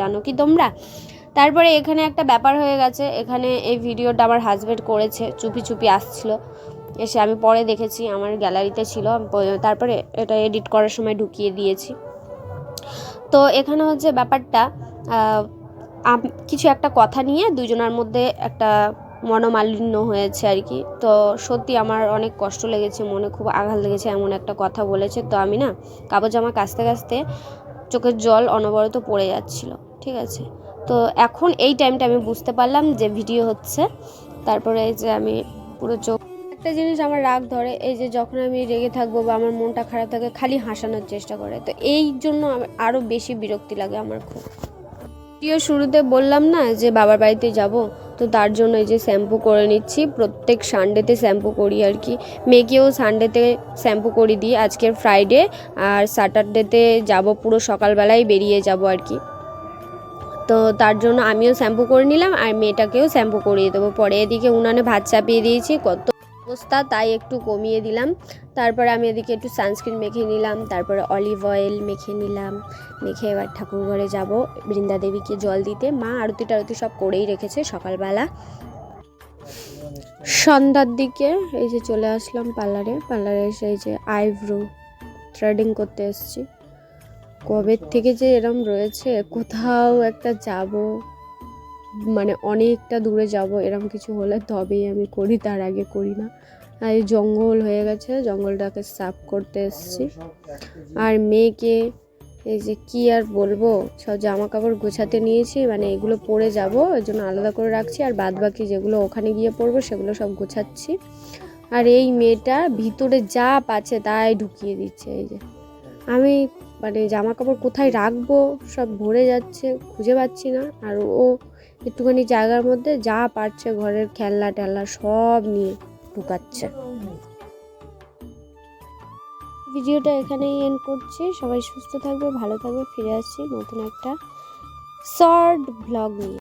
জানো কি তোমরা? তারপরে এখানে একটা ব্যাপার হয়ে গেছে। এখানে এই ভিডিওটা আমার হাজব্যান্ড করেছে, চুপি চুপি আসছিল। এসে আমি পরে দেখেছি, আমার গ্যালারিতে ছিল। তারপরে এটা এডিট করার সময় ঢুকিয়ে দিয়েছি। তো এখানে হচ্ছে ব্যাপারটা কিছু একটা কথা নিয়ে দুজনের মধ্যে একটা মনোমালিন্য হয়েছে আর কি। তো সত্যি আমার অনেক কষ্ট লেগেছে, মনে খুব আঘাত লেগেছে এমন একটা কথা বলেছে। তো আমি না কাগজ জামা কাচতে কাচতে চোখের জল অনবরত পড়ে যাচ্ছিল। ঠিক আছে? তো এখন এই টাইমটা আমি বুঝতে পারলাম যে ভিডিও হচ্ছে। তারপরে এই যে আমি পুরো চোখ একটা জিনিস আমার রাগ ধরে, এই যে যখন আমি রেগে থাকব বা আমার মনটা খারাপ থাকে, খালি হাসানোর চেষ্টা করে। তো এই জন্য আরও বেশি বিরক্তি লাগে আমার খুব। ভিডিও শুরুতে বললাম না যে বাবার বাড়িতে যাব, তো তার জন্য এই যে শ্যাম্পু করে নিচ্ছি। প্রত্যেক সানডেতে শ্যাম্পু করি আর কি। মেয়েকেও সানডেতে শ্যাম্পু করে দিই। আজকের ফ্রাইডে আর স্যাটারডেতে যাব পুরো সকালবেলায় বেরিয়ে যাব আর কি। তো তার জন্য আমিও শ্যাম্পু করে নিলাম আর মেয়েটাকেও শ্যাম্পু করিয়ে দেবো। পরে এদিকে উনানে ভাত চাপিয়ে দিয়েছি, কত অবস্থা তাই একটু কমিয়ে দিলাম। তারপরে আমি এদিকে একটু সানস্ক্রিন মেখে নিলাম, তারপরে অলিভ অয়েল মেখে নিলাম। মেখে এবার ঠাকুর ঘরে যাব বৃন্দা দেবীকে জল দিতে। মা আরতি টারতি সব করেই রেখেছে সকালবেলা। সন্ধ্যার দিকে এই যে চলে আসলাম পার্লারে। পার্লারে এসে এই যে আইব্রো থ্রেডিং করতে এসেছি। কবে থেকে যে এরম রয়েছে, কোথাও একটা যাব মানে অনেকটা দূরে যাব, এরম কিছু হলে তবেই আমি করি, তার আগে করি না। আর এই জঙ্গল হয়ে গেছে, জঙ্গলটাকে সাফ করতে এসেছি। আর মেয়েকে এই যে কি আর বলব, সব জামা কাপড় গোছাতে নিয়েছি মানে এগুলো পরে যাব, এর জন্য আলাদা করে রাখছি, আর বাদ বাকি যেগুলো ওখানে গিয়ে পরবো, সেগুলো সব গোছাচ্ছি। আর এই মেয়েটা ভিতরে যা পাচ্ছে তাই ঢুকিয়ে দিচ্ছে, এই যে। আমি মানে জামা কাপড় কোথায় রাখব? সব ভরে যাচ্ছে, খুঁজে পাচ্ছি না। আর ও একটুখানি জায়গার মধ্যে যা পারছে ঘরের খেলনা টেলনা সব নিয়ে ঢুকাচ্ছে। ভিডিওটা এখানেই এন্ড করছি। সবাই সুস্থ থাকবে, ভালো থাকবে, ফিরে আসছি নতুন একটা শর্ট ব্লগ নিয়ে।